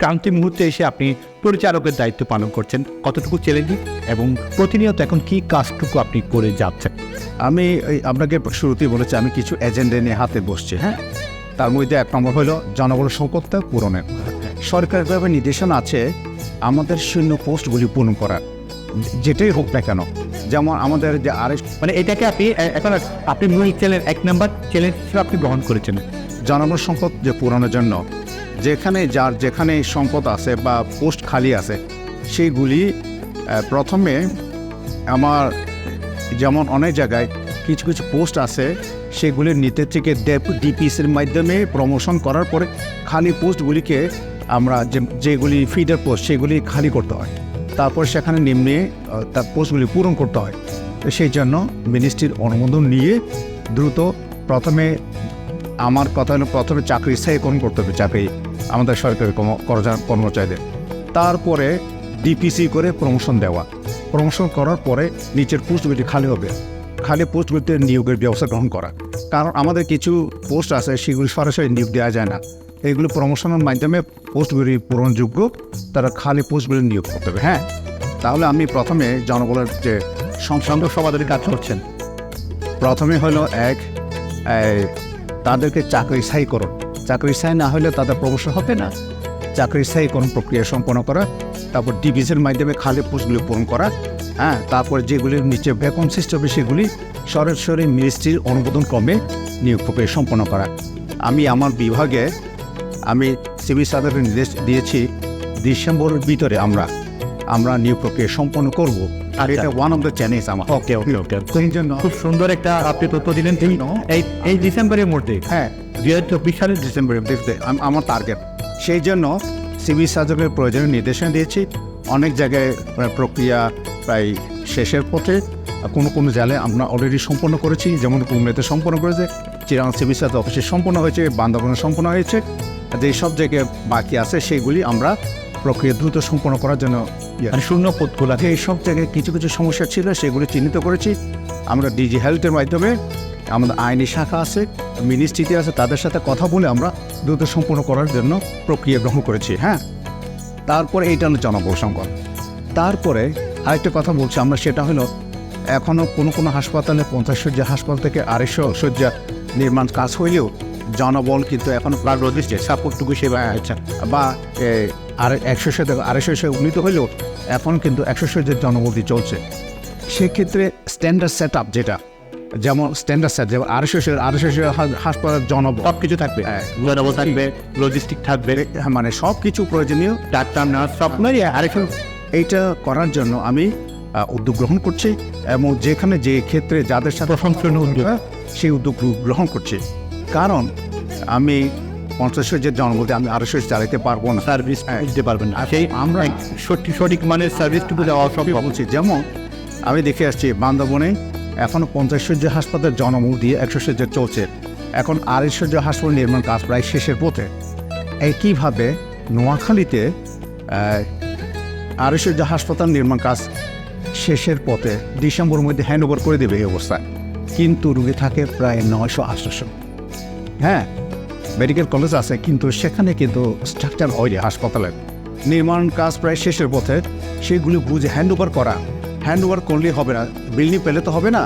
ক্রান্তি মুহূর্তে এসে আপনি পরিচালকের দায়িত্ব পালন করছেন। কতটুকু চ্যালেঞ্জিং এবং প্রতিনিয়ত এখন কি কাজটুকু আপনি করে যাচ্ছেন? আমি আপনাকে শুরুতেই বলেছি আমি কিছু এজেন্ডা নিয়ে হাতে বসছি হ্যাঁ? তার মধ্যে এক নম্বর হলো জনগণের সংকটটা পূরণের। সরকারিভাবে নির্দেশনা আছে আমাদের শূন্য পোস্টগুলি পূরণ করার যেটাই হোক না কেন। যেমন আমাদের যে আরেক মানে এটাকে আপনি এখন আপনি মূল চ্যালেঞ্জ এক নাম্বার চ্যালেঞ্জ হিসেবে আপনি গ্রহণ করেছেন। জনগণ সম্পদ যে পূরণের জন্য যেখানে যার যেখানে সম্পদ আছে বা পোস্ট খালি আছে, সেইগুলি প্রথমে আমার যেমন অনেক জায়গায় কিছু কিছু পোস্ট আছে, সেগুলি নিতে থেকে ডিপিসির মাধ্যমে প্রমোশন করার পরে খালি পোস্টগুলিকে আমরা যেগুলি ফিডার পোস্ট, সেগুলি খালি করতে হয়। তারপর সেখানে নিম্নে তার পোস্টগুলি পূরণ করতে হয়। সেই জন্য মিনিস্ট্রির অনুমোদন নিয়ে দ্রুত প্রথমে আমার কথা হলো প্রথমে চাকরি স্থায়ীকরণ করতে হবে চাকরি আমাদের সরকারি কর্ম- কর্মচারীদের। তারপরে ডিপিসি করে প্রমোশন দেওয়া। প্রমোশন করার পরে নিচের পোস্টগুলি খালি হবে। খালি পোস্টগুলিতে নিয়োগের ব্যবস্থা গ্রহণ করা। কারণ আমাদের কিছু পোস্ট আছে, সেগুলি সরাসরি নিয়োগ দেওয়া যায় না। এইগুলো প্রমোশনের মাধ্যমে পোস্টগুলি পূরণযোগ্য, তারা খালি পোস্টগুলি নিয়োগ করতে হবে হ্যাঁ? তাহলে আমি প্রথমে জনগণের যে সংসদ সমাধানের কাজ করছেন। প্রথমে হলো এক তাদেরকে চাকরি স্থায়ী করুন। চাকরি স্থায়ী না হলে তাদের প্রমোশন হবে না। চাকরি স্থায়ীকরণ প্রক্রিয়া সম্পন্ন করা, তারপর ডিভিশন মাধ্যমে খালি পোস্টগুলি পূরণ করা হ্যাঁ তারপর যেগুলির নিচে ভ্যাকন্সিস্ট হবে সেগুলি সরাসরি মিনিস্ট্রির অনুমোদন ক্রমে নিয়োগ প্রক্রিয়া সম্পন্ন করা। আমি আমার বিভাগে আমি সিভিল সার্ভিসের নির্দেশ দিয়েছি, ডিসেম্বরের ভিতরে আমরা আমরা নিয়োগ প্রক্রিয়া সম্পন্ন করব। আর এটা ওয়ান অফ দ্য চ্যালেঞ্জ আমার। ওকে ওকে ওকে সেই জন্য খুব সুন্দর একটা আপনি তথ্য দিলেন এই এই এই ডিসেম্বরের মধ্যে হ্যাঁ। দুই হাজার চব্বিশ সালের ডিসেম্বরে দেখতে আম- আমার টার্গেট সেই জন্য সিভিল সার্জনের প্রয়োজনীয় নির্দেশনা দিয়েছি। অনেক জায়গায় প্রক্রিয়া প্রায় শেষের পথে কোনো কোনো জায়গায় আমরা অলরেডি সম্পন্ন করেছি। যেমন কুমড়েতে সম্পন্ন করেছে চিরাং সিভিল সার্জন অফিসে সম্পন্ন হয়েছে বান্দরবনে সম্পন্ন হয়েছে। যে সব জায়গায় বাকি আছে সেগুলি আমরা প্রক্রিয়া দ্রুত সম্পন্ন করার জন্য মানে শূন্য পদগুলো যে এই সব জায়গায় কিছু কিছু সমস্যা ছিল সেগুলি চিহ্নিত করেছি। আমরা ডিজি হেলথের মাধ্যমে আমাদের আইনি শাখা আছে মিনিস্ট্রিতে আছে তাদের সাথে কথা বলে আমরা দ্রুত সম্পন্ন করার জন্য প্রক্রিয়া গ্রহণ করেছি হ্যাঁ? তারপরে এইটা হলো জনবল সংকট তারপরে আরেকটা কথা বলছি আমরা সেটা হলো এখনও কোনো কোনো হাসপাতালে পঞ্চাশ শয্যা হাসপাতাল থেকে আড়াইশো শয্যা নির্মাণ কাজ হইলেও জনবল কিন্তু এখন প্রাণ রোদিচ্ছে সাপোর্টটুকু সেবা আচ্ছা বা আর একশো সাথে আড়াইশো সাথে উন্নীত হলেও এখন কিন্তু একশো সাথে জনবলতি চলছে সেক্ষেত্রে স্ট্যান্ডার্ড সেট আপ যেটা যেমন স্ট্যান্ডার্ড সেট যেমন আড়াইশো আড়াইশো হাসপাতাল জনবল সব কিছু থাকবে হ্যাঁ। জনবল থাকবে লজিস্টিক থাকবে মানে সব কিছু প্রয়োজনীয় ডাক্তার নার্স সব নয় আরেকটু এইটা করার জন্য আমি উদ্যোগ গ্রহণ করছি এবং যেখানে যে ক্ষেত্রে যাদের সাথে। হ্যাঁ, সেই উদ্যোগ গ্রহণ করছি কারণ আমি পঞ্চাশ যে জনবলতে আমি আড়াইশো চালাতে পারব না। সার্ভিস হ্যাঁ। দিতে পারবেন না। সেই আমরা- সঠিক সঠিক মানের সার্ভিসটুকু দেওয়া অসম্ভব। বলছি। যেমন আমি দেখে আসছি বান্দরবনে এখনও পঞ্চাশ সজ্জা হাসপাতাল জনমূল দিয়ে একশো সজ্জা চলছে এখন আড়াইশো সজ্জা হাসপাতাল নির্মাণ কাজ প্রায় শেষের পথে। একইভাবে নোয়াখালীতে আড়াইশো সজ্জা হাসপাতাল নির্মাণ কাজ শেষের পথে ডিসেম্বরের মধ্যে হ্যান্ড ওভার করে দেবে এই অবস্থায়। কিন্তু রুগী থাকে প্রায় নয়শো আটশোশো হ্যাঁ মেডিকেল কলেজ আছে, কিন্তু সেখানে কিন্তু স্ট্রাকচার হয়নি হাসপাতালের। নির্মাণ কাজ প্রায় শেষের পথে, সেগুলি বুঝে হ্যান্ড ওভার করা। হ্যান্ড ওভার করলেই হবে না বিল্ডিং পেলে তো হবে না।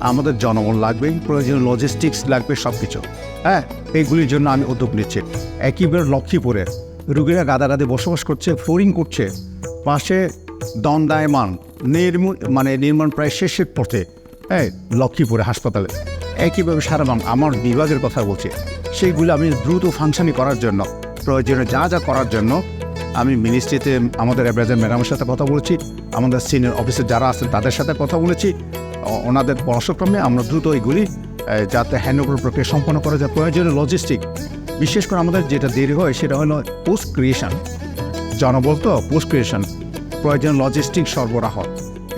আমাদের জনবল লাগবে, প্রয়োজনীয় লজিস্টিক্স লাগবে সব কিছু হ্যাঁ এইগুলির জন্য আমি উদ্যোগ নিচ্ছি। একইবারে লক্ষ্মীপুরে। রুগীরা গাদাগাদি বসবাস করছে ফ্লোরিং করছে। পাশে দণ্ডায়মান। নির্মূল মানে নির্মাণ প্রায় শেষের পথে। হ্যাঁ লক্ষ্মীপুরে হাসপাতালে। একইভাবে সারা বাং আমার বিভাগের কথা বলছি। সেইগুলো আমি দ্রুত ফাংশনই করার জন্য, প্রয়োজনে যা যা করার জন্য আমি মিনিস্ট্রিতে আমাদের অ্যাডভাইজার ম্যাডামের সাথে কথা বলেছি, আমাদের সিনিয়র অফিসার যারা আছেন তাদের সাথে কথা বলেছি। ওনাদের পরামর্শক্রমে আমরা দ্রুত এইগুলি যাতে হ্যান্ডওভার প্রক্রিয়া সম্পন্ন করা যায়। প্রয়োজনীয় লজিস্টিক বিশেষ করে আমাদের যেটা দেরি হয় সেটা হলো পোস্ট ক্রিয়েশন জনবল তো পোস্ট ক্রিয়েশন প্রয়োজন লজিস্টিক সরবরাহ।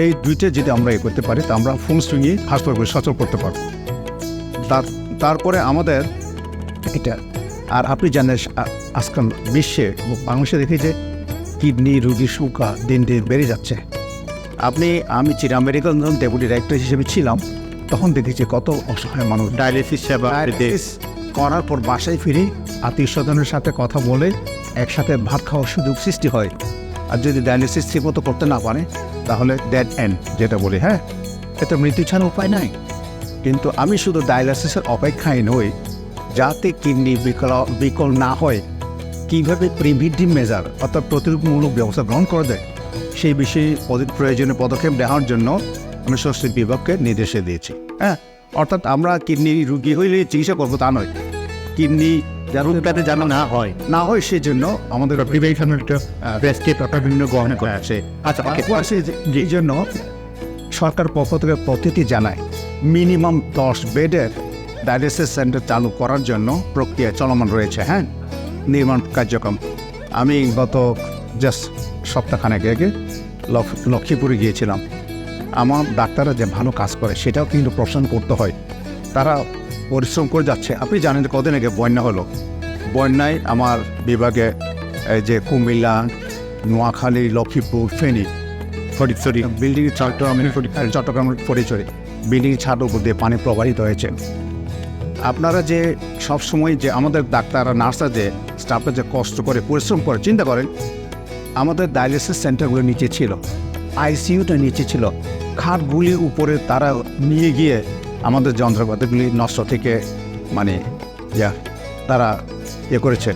এই দুইটা যদি আমরা এ করতে পারি, তা আমরা ফুল সুইংয়ে হাসপাতালগুলি সচল করতে পারব। তার তারপরে আমাদের এটা আর আপনি জানেন আজকাল বিশ্বে বাংলাদেশে দেখি যে কিডনি রোগীর সংখ্যা দিন দিন বেড়ে যাচ্ছে। আপনি আমি চিরা মেডিকেল ডেপুটি ডাইরেক্টর হিসেবে ছিলাম তখন দেখেছি কত অসহায় মানুষ। ডায়ালিসিস সেবা করার পর বাসায় ফিরে আত্মীয় স্বজনের সাথে কথা বলে একসাথে ভাত খাওয়ার সুযোগ সৃষ্টি হয়। আর যদি ডায়ালিসিস ঠিক মতো করতে না পারে তাহলে ডেড এন্ড যেটা বলি হ্যাঁ? এটা মৃত্যু ছাড়া উপায় নাই। কিন্তু আমি শুধু ডায়ালিসিসের অপেক্ষায় নই যাতে কিডনি বিকল বিকল না হয় কীভাবে প্রিভিটিভ মেজার অর্থাৎ প্রতিরোধমূলক ব্যবস্থা গ্রহণ করা যায় সেই বিষয়ে অধিক প্রয়োজনীয় পদক্ষেপ নেওয়ার জন্য আমি স্বাস্থ্য বিভাগকে নির্দেশে দিয়েছি। হ্যাঁ অর্থাৎ আমরা কিডনি রুগী হইলে চিকিৎসা করব তা নয়। কিডনি যাতে যেন না হয় না হয় সেজন্য আমাদের প্রিভেনশনের একটা স্টেপ বিভিন্ন গ্রহণ করে আছে আচ্ছা ওকে আছে যে- এই জন্য সরকার পক্ষ থেকে প্রতিটি জানায় মিনিমাম দশ বেডের ডায়ালিসিস সেন্টার চালু করার জন্য প্রক্রিয়া চলমান রয়েছে হ্যাঁ? নির্মাণ কার্যক্রম। আমি গত জাস্ট সপ্তাহখানেক আগে লক্ষ- লক্ষ্মীপুরে গিয়েছিলাম। আমার ডাক্তাররা যে ভালো কাজ করে, সেটাও কিন্তু প্রশ্ন করতে হয়। তারা পরিশ্রম করে যাচ্ছে। আপনি জানেন কদিন আগে বন্যা হলো। বন্যায় আমার বিভাগে, এই যে কুমিল্লা, নোয়াখালী, লক্ষ্মীপুর, ফেনী ফটিকছড়ি বিল্ডিং চট্টগ্রাম চট্টগ্রাম ফটিকছড়ি বিল্ডিং ছাদ উপর দিয়ে পানি প্রবাহিত হয়েছে। আপনারা যে সব সময় যে আমাদের ডাক্তাররা নার্সরা যে স্টাফরা যে কষ্ট করে পরিশ্রম করে চিন্তা করেন আমাদের ডায়ালিসিস সেন্টারগুলো নিচে ছিল। আইসিইউটা নিচে ছিল। খাটগুলির উপরে তারা নিয়ে গিয়ে আমাদের যন্ত্রপাতিগুলি নষ্ট থেকে মানে ইয়া তারা ইয়ে করেছে।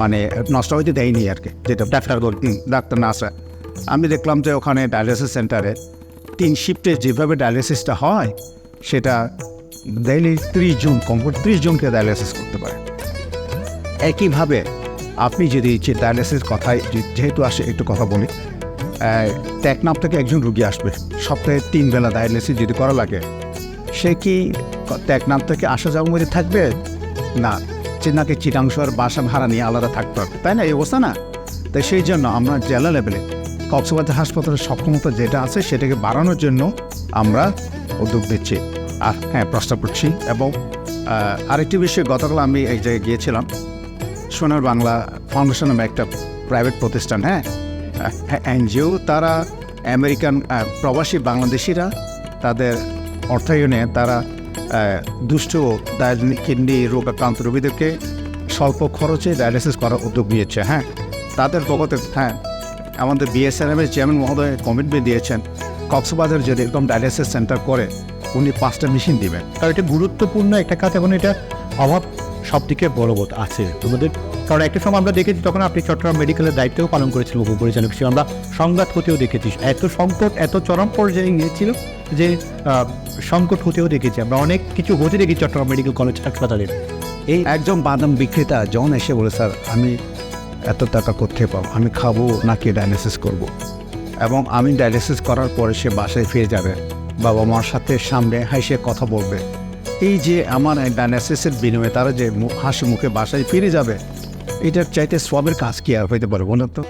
মানে নষ্ট হইতে দেয়নি আর কি যেটা ডাক্তার ডাক্তার নার্সরা। আমি দেখলাম যে ওখানে ডায়ালিসিস সেন্টারে তিন শিফটে যেভাবে ডায়ালিসিসটা হয় সেটা ডেইলি ত্রিশ জন কমফোর্ট ত্রিশ জনকে ডায়ালিসিস করতে পারে। একইভাবে আপনি যদি যে ডায়ালিসিস কথায় যেহেতু আসে একটু কথা বলি আহ, টেকনাফ থেকে একজন রুগী আসবে সপ্তাহে তিন বেলা ডায়ালিসিস যদি করা লাগে সে কি টেকনাফ থেকে আসা যাওয়ার মধ্যে থাকবে? না চিনাকে চিটাংশর বাসা ভাড়া নিয়ে আলাদা থাকতে হবে তাই না? এই অবস্থা না? তাই সেই জন্য আমরা জেলা লেভেলে কক্সবাজার হাসপাতালের সক্ষমতা যেটা আছে সেটাকে বাড়ানোর জন্য আমরা উদ্যোগ দিচ্ছি আর হ্যাঁ প্রস্তাব করছি এবং আরেকটি বিষয়ে, গতকাল আমি এক জায়গায় গিয়েছিলাম। সোনার বাংলা ফাউন্ডেশন নামে একটা প্রাইভেট প্রতিষ্ঠান হ্যাঁ? এনজিও, তারা আমেরিকান প্রবাসী বাংলাদেশিরা তাদের অর্থায়নে তারা দুষ্ট কিডনি রোগ আক্রান্ত রোগীদেরকে স্বল্প খরচে ডায়ালিসিস করার উদ্যোগ নিয়েছে হ্যাঁ? তাদের পক্ষতে হ্যাঁ আমাদের বিএসএনএমের চেয়ারম্যান মহোদয় কমিটমেন্ট দিয়েছেন, কক্সবাজার যদি এরকম ডায়ালিসিস সেন্টার করে, উনি পাঁচটা মেশিন দিবেন। কারণ এটা গুরুত্বপূর্ণ একটা কাজ এবং এটা অভাব সব দিকে বড় বোধ আছে তোমাদের। কারণ একটা সময় আমরা দেখেছি তখন আপনি চট্টগ্রাম মেডিকেলের দায়িত্বও পালন করেছিলেন উপপরিচালক হিসেবে আমরা সংঘাত হতেও দেখেছি। এত সংকট, এত চরম পর্যায়ে গিয়েছিল যে সংকট হতেও দেখেছি। আমরা অনেক কিছু হতে দেখি চট্টগ্রাম মেডিকেল কলেজ হাসপাতালের এই একজন বাদাম বিক্রেতা, জন এসে বলে, স্যার, আমি এত টাকা কোথায় পাবো? আমি খাব নাকি ডায়ালিসিস করব। এবং আমি ডায়ালিসিস করার পরে সে বাসায় ফিরে যাবে। বাবা মার সাথে সামনে হাসে কথা বলবে। এই যে আমার ডায়ালিসিসের বিনিময়ে তারা যে হাসি মুখে বাসায় ফিরে যাবে, এটার চাইতে সবের কাজ কি আর হইতে পারে বলুন তো?